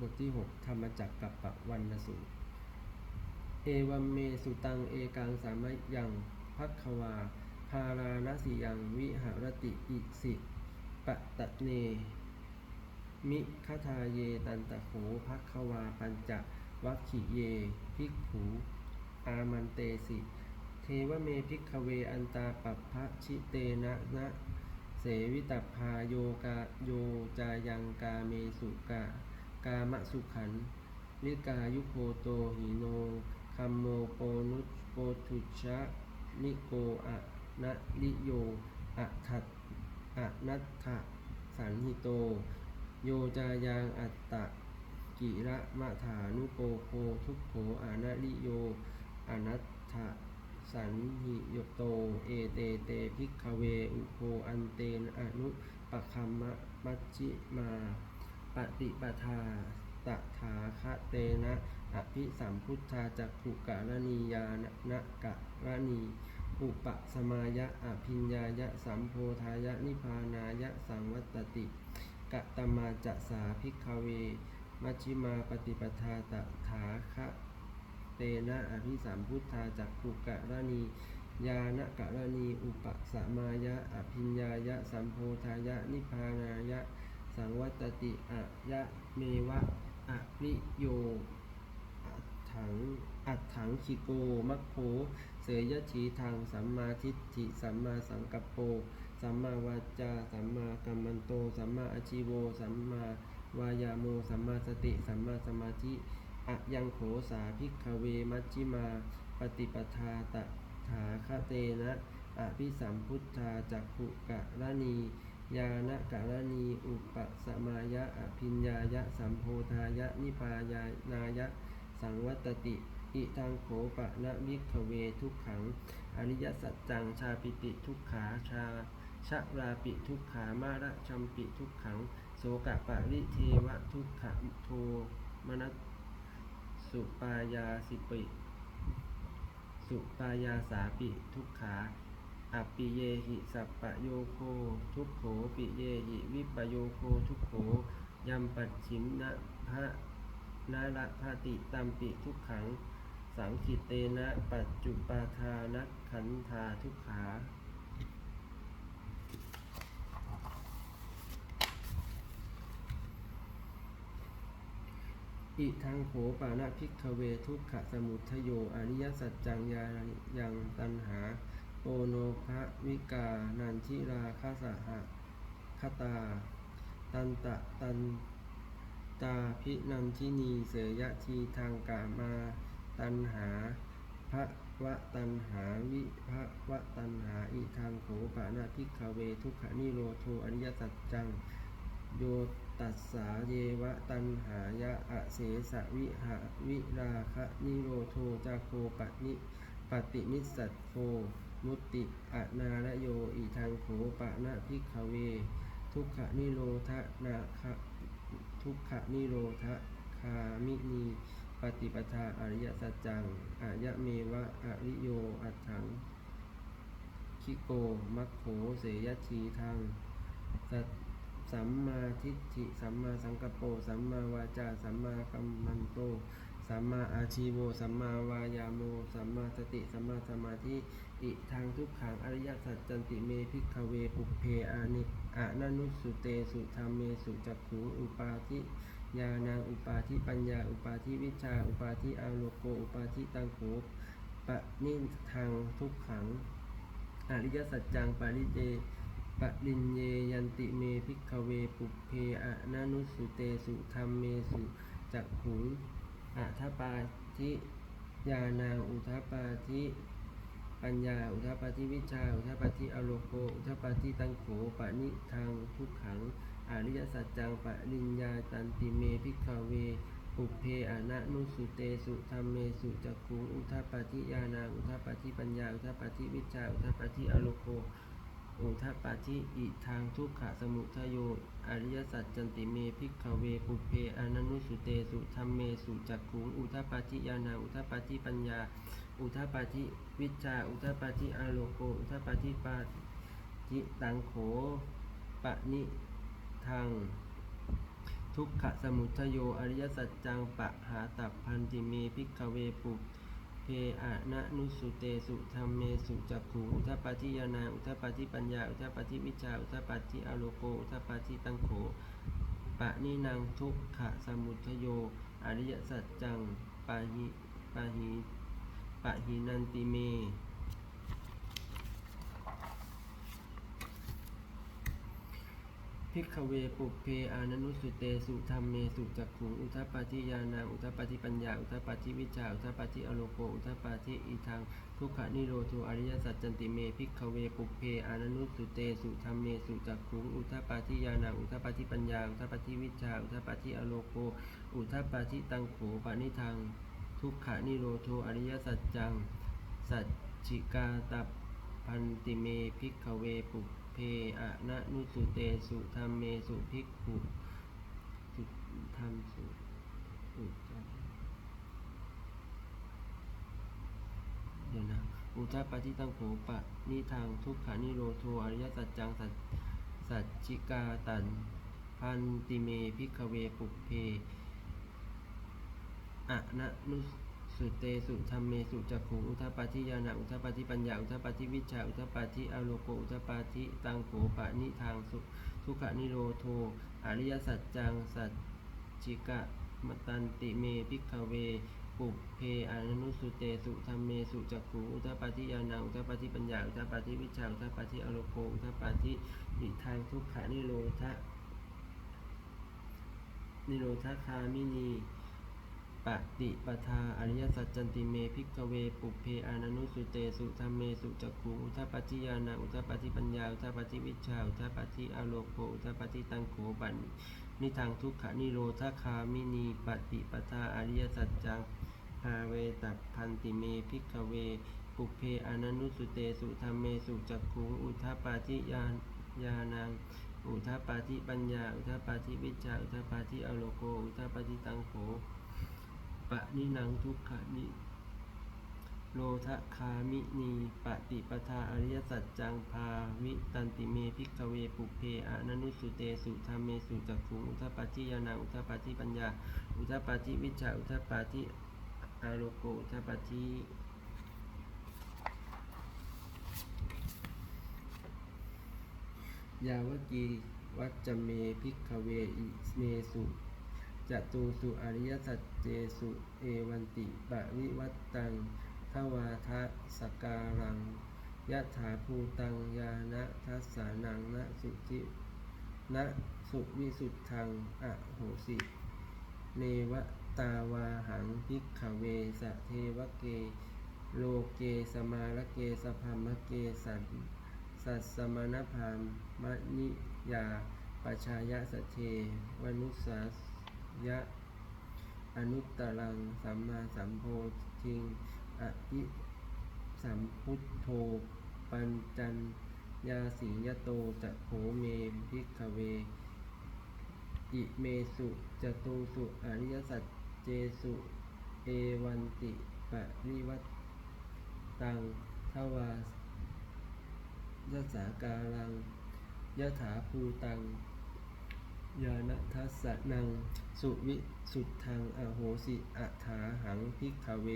บทที่ 6 ธรรมจักรกับปะวันนสูตร เอวัมเมสุตัง เอกังสามะยังพักควา พาราณสียังวิหารติอิสิปะตะเน มิคทาเยตันตะโขพักควาปัญจวัคขิเย ภิกขูอามันเตสิ เทวเมภิกขเวอันตาปัพะชิเตนะนะ เสวิตัพพาโยกาโยจายังกาเมสุกา กามะสุขันลิกายุโคโตหิโนคัมโมโปนุโปทุชะนิโกอะนะลิโยอะทัตอะนัตถะสันหิโต โยจายังอัตตะกิระมะถานุโปโคทุกโขอานาลิโยอนัตถะสันหิโยโต เอเตเตภิกขเว อุโคอันเตนอนุปะคัมมะมัชชิมา ปฏิปทาตถาคะเตนะอภิสัมพุทธาจักขุกะรณียานะกะรณีอุปสมายะอภิญญายะสัมโพธายะนิพานายะสังวัตติกะตมาจะสาภิกขเวมัชฌิมาปฏิปทาตถาคะเตนะอภิสัมพุทธาจักขุกะรณียานกะรณีอุปสมายะอภิญญายะสัมโพธายะนิพานายะ สังวัตติอะยะเมวะอะริโยอัตถังอัตถังคิโก มัคโค เสยยะชีทางสัมมาทิฏฐิ สัมมาสังกัปโป สัมมาวาจา สัมมากัมมันโต สัมมาอาชีโว สัมมาวายาโม สัมมาสติ สัมมาสมาธิอะยังโขสาภิกขเว มัชฌิมา ปฏิปทาตถาคเตนะอภิสัมพุทธาจักขุกะรณี ยานกะรณีอุปสมายะอภิญญายะสัมโพธายะนิพายานายะสังวัตติอิทังโขปะนะวิขเวทุกขัง อริยสัจจังชาปิติทุกขาชาชะราปิทุกขามาระชัมปิทุกขัง โสกะปะริเทวะทุกขะโทมนัสสุปายาสิปิ สุปายาสาปิทุกขา อัปปิเยหิสัปปะโยโคทุกโขปิเยหิวิปโยโคทุกโขยัมปัจฉิมนะพระนาระพาติตัมปิทุกขัง สังคิเตนะปัจจุปาทานักขันธาทุกขาอิทังโขปานะพิกขเวทุกขะสมุทโยอริยสัจจังยายังตันหา โอโนภะวิกา นันทิราคาสหะคตา ตันตะตันตาพินันทินีเสยยะทีทางกามา ตันหาภะวะตันหาวิภะวะตันหาอิทางโขปานะพิกเวทุกขนิโรโทอริยสัจจัง โยตัสสาเยวะตันหายะอะเสสะวิหะวิราคะนิโรโทจาโคปะนิปฏินิสสัตโค มุติอะนาลโยอิทังโขปะนะพิกเว ทุกขนิโรธนาคะทุกขนิโรธคามินีปฏิปทาอริยสัจจังอายะเมวะอริโยอัตถังคิโกมัคโขเสยชีทางสัสัมมาทิฏฐิสัมมาสังกปโปสัมมาวาจาสัมมากัมมันโต สัมมาอาชีโว สัมมาวายาโม สัมมาสติ สัมมาสมาธิ อิทางทุกขังอริยสัจจันติเมพิกเวปุเพอานิอานนุสุเตสุธรรมเมสุจักขุอุปาทิญาณังอุปาทิปัญญา อุปาทิวิชา อุปาทิอาโลโก อุปาทิตังโขปะนิทางทุกขัง อริยสัจจังปาริเจปริญเยยันติเมพิกเวปุเพอะนานุสุเตสุธรรมเมสุจักขุ อัทปาทิญาณังอุทปาทิปัญญา อุทปาทิวิชา อุทปาทิอโลโกอุทปาทิตังโขปะนิทางทุกขัง อริยสัจจังปะริญญาตันติเมพิกขเวปุเพอะนะนุสุเตสุธรรมเมสุจักขุงอุทปาทิญาณังอุทปาทิปัญญา อุทปาทิวิชา อุทปาทิอโลโก อุทปาทิอิทางทุกขะสมุทโย อริยสัจจันติเมพิกขเวปุเพอนานุสุเตสุธรรมเมสุจักขุงอุทปาทิญาณังอุทปาทิปัญญา อุทปาทิวิชา อุทปาทิอโลโก อุทปาทิปาทิตังโขปะนิทางทุกขสมุทโย อริยสัจจังปะหาตับพันติเมพิกขเวปุเพ เพอะนะนุสุเตสุธรรมเมสุจักขูอุทปาทิยานาอุทปาทิปัญญาอุทปาทิวิชาอุทปาทิอโลโกอุทปาทิตังโขปะนินางทุกขะสมุทโย อริยสัจจังปะหิปะหิปะหินันติเม พิกขเวปุเพอานันุสุเตสุธรรมเมสุจักขุงอุทปปาทิยานาอุทปปาทิปัญญาอุทปปาทิวิชาอุทปปาทิอโลโกอุทปปาทิอีทางทุกขนิโรธอริยสัจจันติเมพิกขเวปุเพอานันุสุเตสุธรรมเมสุจักขุงอุทปปาทิยานาอุทปปาทิปัญญาอุทปปาทิวิชาอุทปปาทิอโลโกอุทปปาทิตังโขปานิทางทุกขนิโรธอริยสัจจังสัจจิกาตับ พันติเมพิกขเวปุเพอะนะนุสุเตสุธรรมเมสุภิกขุสุธรรมสุอุจเดี๋ยวนะอุทาปฏิตังโขปะนิทางทุกขานิโรโทอริยสัจจังสัจสัจจิกาตันพันติเมพิกเวปุเพอะนะนุสุ สุเตสุธรรมเมสุจักขุอุทปปาทิยานะอุทปปาทิปัญญาอุทปปาทิวิชาอุทปปาทิอโลโกอุทปปาทิตังโขปะนิทางสุทุกขนิโรโทอริยสัจจังสัจจิกะมตันติเมพิกเวปุเพอานุสุเตสุธรรมเมสุจักขุอุทปปาทิยานะอุทปปาทิปัญญาอุทปปาทิวิชาอุทปปาทิอโลโกอุทปปาทินิทางทุกขนิโรธะนิโรธคามินี ปฏิปทาอริยสัจจันติเมพิกเว ปุเพอานานุสุเตสุธรรมเมสุจักขุอุทปัจจิยานาอุทปัจจิปัญญาอุทปัจจิวิชาอุทปัจจิอโลโกอุทปัจจิตังโขบันนิทางทุกขนิโรธคามินีปฏิปทาอริยสัจจังหาเวตัพพันติเมพิกเว ปุเพอนานุสุเตสุธรรมเมสุจักขุอุทปัจจิยานญาณังอุทปัจจิปัญญา อุทปัจจิวิชา อุทปัจจิอโลโก อุทปัจจิตังโขะนินังทุกขานิโลทะคามินีปฏิปทาอริยสัจจังพาวิตันติเมพิกเวปุเพอานันุสุเตสุธรรมเมสุจักขุงอุทปาทิยานาอุทปาทิปัญญา อุทปาทิวิชาอุทปาทิอาโลโกอุทปาทิยาวกีวัจจเมพิกเวอิเมสุ จตุสุอริยสัจเจสุเอวันติปะวิวัตตังทวาทะสการังยะถาภูตังยานะทัสสานังนะสุทินะสุวิสุทธังอะโหสิเนวตาวาหังพิกขเวสะเทวเก โลเกสมาลเกสพัมะเกสันสัสสมณพามมะนิยาปชายะสะเทวนุสา ยะ อนุตตรัง สัมมาสัมโพธิงอภิสัมพุทโธ ปัญจัญญาสิงยโตจะโขเมพิกขเว อิเมสุจตุสุอริยสัจเจสุ เอวันติปะริวัตตังทวายสาการังยะถาภูตัง ยานัทัสสะนัง สุวิสุทธังอโหสิอัฐาหังพิกขเว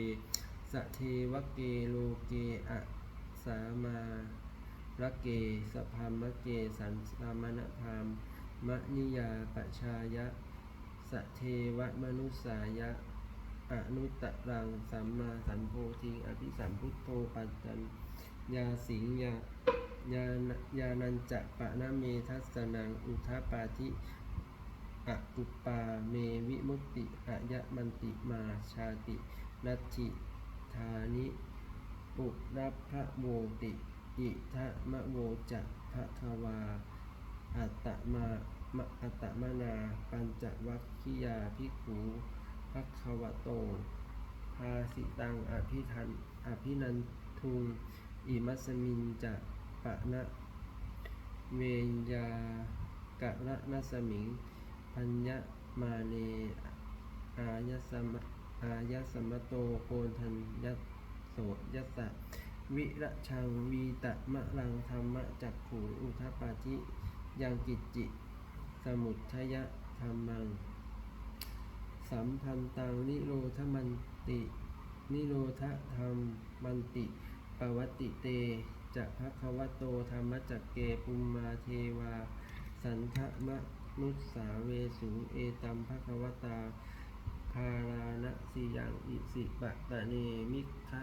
สเทวเกโลเกอะสามาระเกสพามะเกสันสามณพามมะนิยาปชายะ สเทวมนุสายะอนุตตรังสัมมาสัมโพธิงอภิสัมพุทโธปัจจัญญาสิงยายานยานันจะปะนะเมทัสนังอุทปาทิ ออุปาเมวิมุตติอะยะมันติมาชาติ นัตถิธานิปุรับพระโวติ อิทะมะโวจะภะคะวา อัตตมามะอัตตมนา ปัญจวัคคียาภิกขุภัคควโต ภาสิตังอภิทันอภินันทุงอิมัสมินจะปะนะเวนยากะระนัสมิง พัญญมาเนอายสมอายสมโตโกนทันยัสโสยัสสะวิระชังวีตะมะลังธรรมะจักขูอุทปาทิยังกิจจิ สมุทยะธรรมัง สัมพันตังนิโรธมันติ นิโรธธรรมมันติปวัติเตจะภะคะวะโตธรรมจักเกปุมมาเทวา สันทะมะ นุสสาเวสุเอตัมภะควตาคารานะสิยังอิสิปะตะเนมิคะ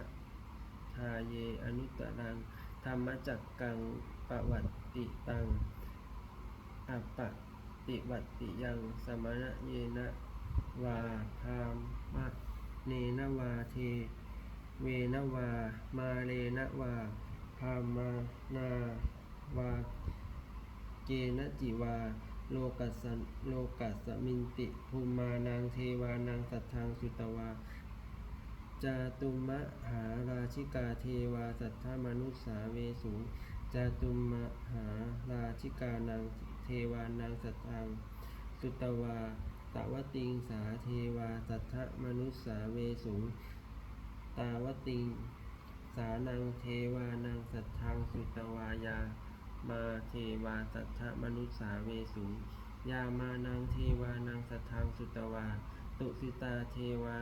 ทาเยอนุตตรังธรรมจักกังปวัตติตังอัปปะติวัตติยังสมณะเยนะวาพามะเนนวาเท เวนวา มาเลนะวาพามานาวา เกณจิวา โลกัสโลกัสมินติภูมานางเทวานางสัทธังสุตวา จาตุมะหาราชิกาเทวาสัทธมนุสสาเวสุจาตุมะหาราชิกานางเทวานางสัทธังสุตวาตวติงสาเทวาสัทธมนุสสาเวสุตาวติงสานังเทวานังสัทธังสุตวายา มาเทวาสัทธมนุสสาเวสุยามานังเทวานังสัทธังสุตวา ตุสิตาเทวา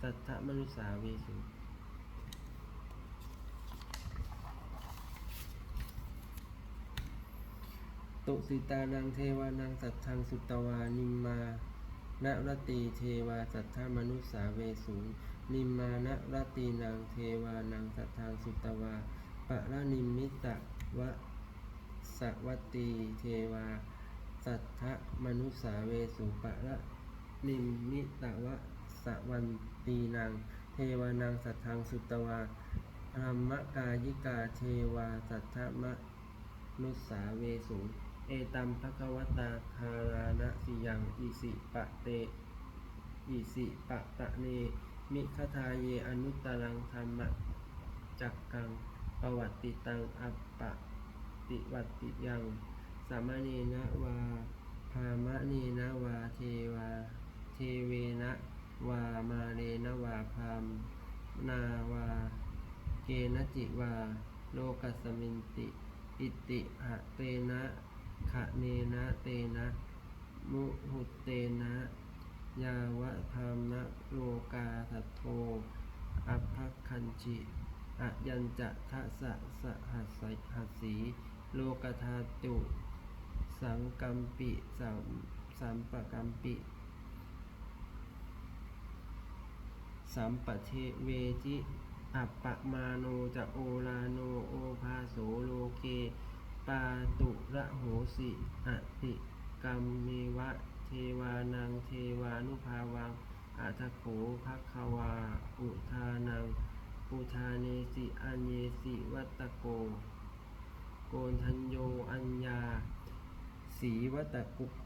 สัทธมนุสสาเวสุตุสิตานังเทวานังสัทธังสุตวานิมมานะรตีเทวาสัทธมนุสสาเวสุนิมมานะรตีนังเทวานังสัทธังสุตวาปะระนิมิตะวะ สวัตตีเทวา สัทธมนุสาเวสุปะระนิมมิตวะสวันตีนางเทวานังสัทธังสุตวาธรรมกายิกาเทวาสัทธมนุสาเวสุเอตัมภควตาคารานะสิยังอิสิปะเตอิสิปะตะเน มิคทาเยอนุตตรังธรรมจักกังปวัตติตังอัปปะ ติวัตติยังสามเณนะวาพามะเนนะวาเทวาเทเวนะวามาเรนะวาพามนาวาเกณจิวาโลกัสมินติ อิติหะเตนะขะเนนะเตนะมุหุเตนะยาวะพามะโลกาทัตโทอัพคัญจิอะยัญจะทะสะสะหัสสยหัสสี โลกธาตุ สังกัมปิสัมสัมปกัมปิสัมปเทเวจิอัปปะมาโนจะโอลาโนโอภาโสโลเก ปาตุระโหสิอติกรรมเมวะเทวานังเทวานุภาวังอัทโขภัควา อุทานัง อุทาเนสิอัญเยสิวัตโก โกนทัญโยอัญญาสีวัตกุโค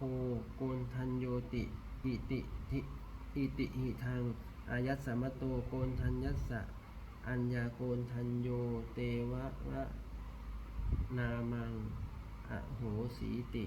โกนทัญโยติอิติทิอิติหิทางอายัสสมโตโกนทัญยัสสะอัญญาโกนทัญโยเตวะวะนามังอโหสีติ